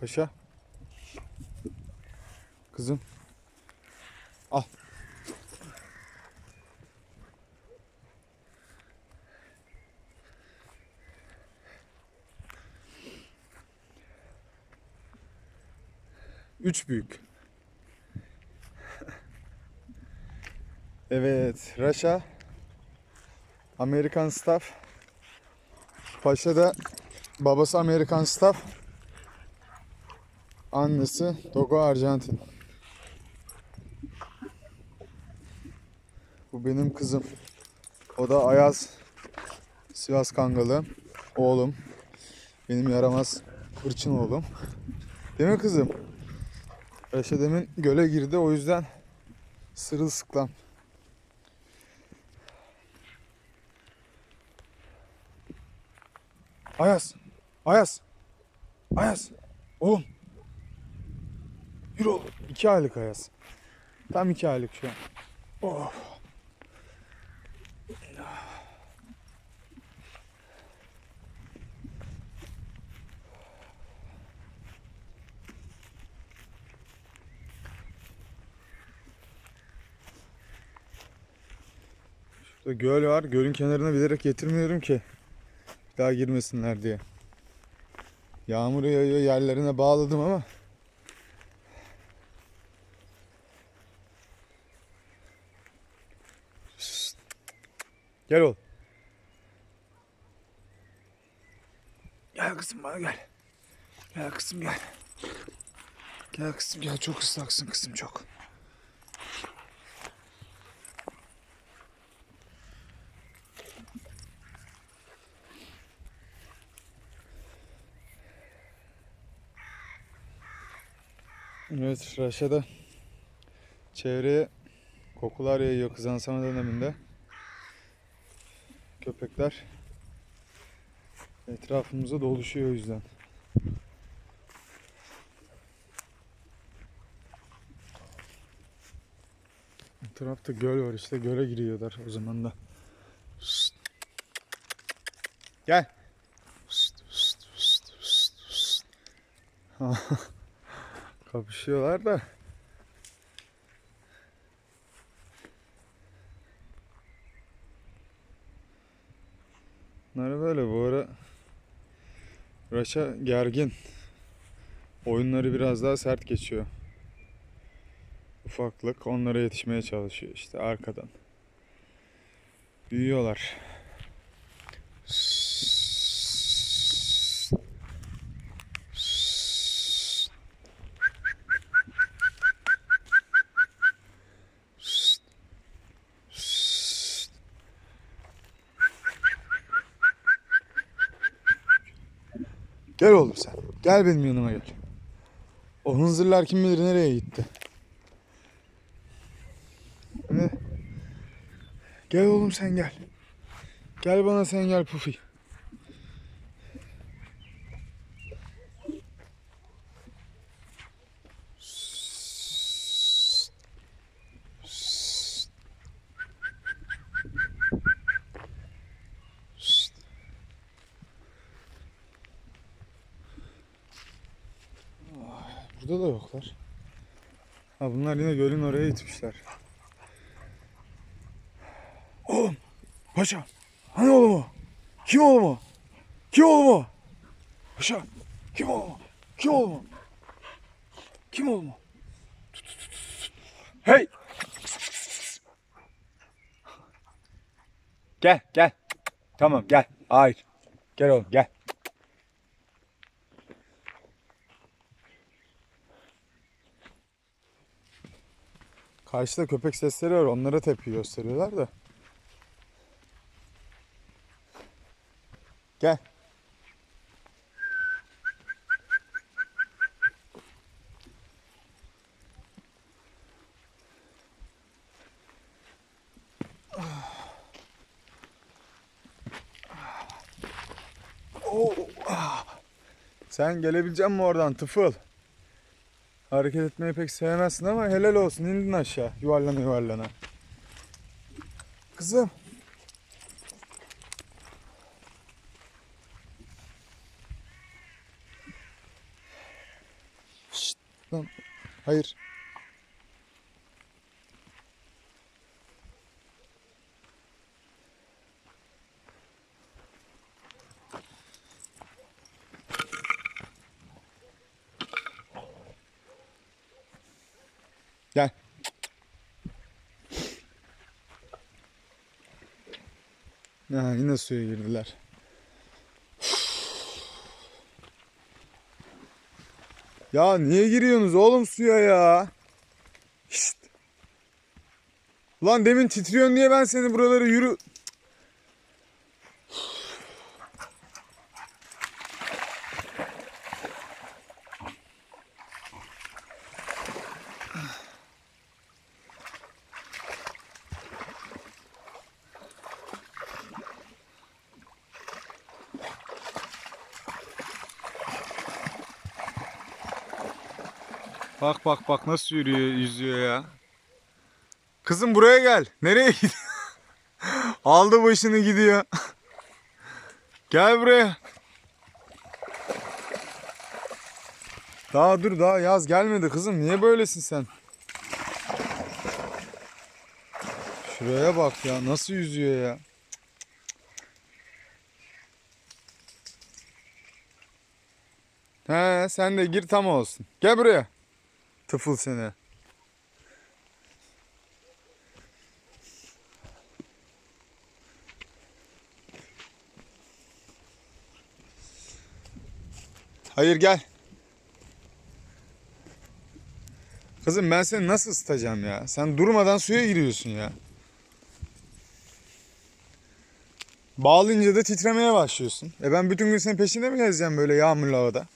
Paşa. Kızım. Al. Üç büyük. Evet, Raşa. Amerikan staff. Paşa da babası Amerikan staff. Annesi Togo Arjantin. Bu benim kızım. O da Ayaz Sivas Kangalı. Oğlum. Benim yaramaz hırçın oğlum. Değil mi kızım? Reşe demin göle girdi o yüzden sırılsıklam. Ayaz. Ayaz. Ayaz. Oğlum. Yürü oğlum. İki aylık Ayaz. Tam iki aylık şu an. Oh. Şurada göl var. Gölün kenarına bilerek getirmiyorum ki. Bir daha girmesinler diye. Yağmur yağıyor yerlerine bağladım ama Gel oğlum. Gel kızım bana gel. Gel kızım gel. Gel kızım gel çok ıslaksın kızım çok. Evet Raşa'da çevreye kokular yayıyor kızansama döneminde. Köpekler etrafımıza doluşuyor o yüzden. Etrafta göl var işte göle giriyorlar o zaman da. Gel. Kapışıyorlar da. Bunlar böyle bu ara Raşa gergin. Oyunları biraz daha sert geçiyor. Ufaklık onlara yetişmeye çalışıyor işte arkadan. Büyüyorlar. Gel oğlum sen. Gel benim yanıma gel. O hınzırlar kim bilir nereye gitti. Gel oğlum sen gel. Gel bana sen gel Pufi. Burada da yoklar. Ha bunlar yine gölün oraya gitmişler. Oğlum! Paşa! Hani oğlum o? Kim oğlum o? Kim oğlum o? Paşa! Kim oğlum o? Kim oğlum o? Kim oğlum o? Hey! Gel gel. Tamam gel. Hayır. Gel oğlum gel. Karşıda köpek sesleri var. Onlara tepki gösteriyorlar da. Gel. Oo, ah. Sen gelebilecek misin oradan tıfıl? Hareket etmeyi pek sevmezsin ama helal olsun indin aşağı yuvarlana yuvarlana. Kızım. Lan. Hayır. Gel. Ya yine suya girdiler. Ya niye giriyorsunuz oğlum suya ya? Şşt. Ulan demin titriyorsun diye ben seni buraları yürü... Bak bak bak nasıl yürüyor, yüzüyor ya. Kızım buraya gel. Nereye gidiyor? Aldı başını gidiyor. gel buraya. Daha dur daha yaz gelmedi kızım. Niye böylesin sen? Şuraya bak ya. Nasıl yüzüyor ya. He sen de gir tam olsun. Gel buraya. Tıfıl seni. Hayır gel. Kızım ben seni nasıl ısıtacağım ya? Sen durmadan suya giriyorsun ya. Bağlayınca da titremeye başlıyorsun. E ben bütün gün senin peşinde mi gezeceğim böyle yağmurlu havada?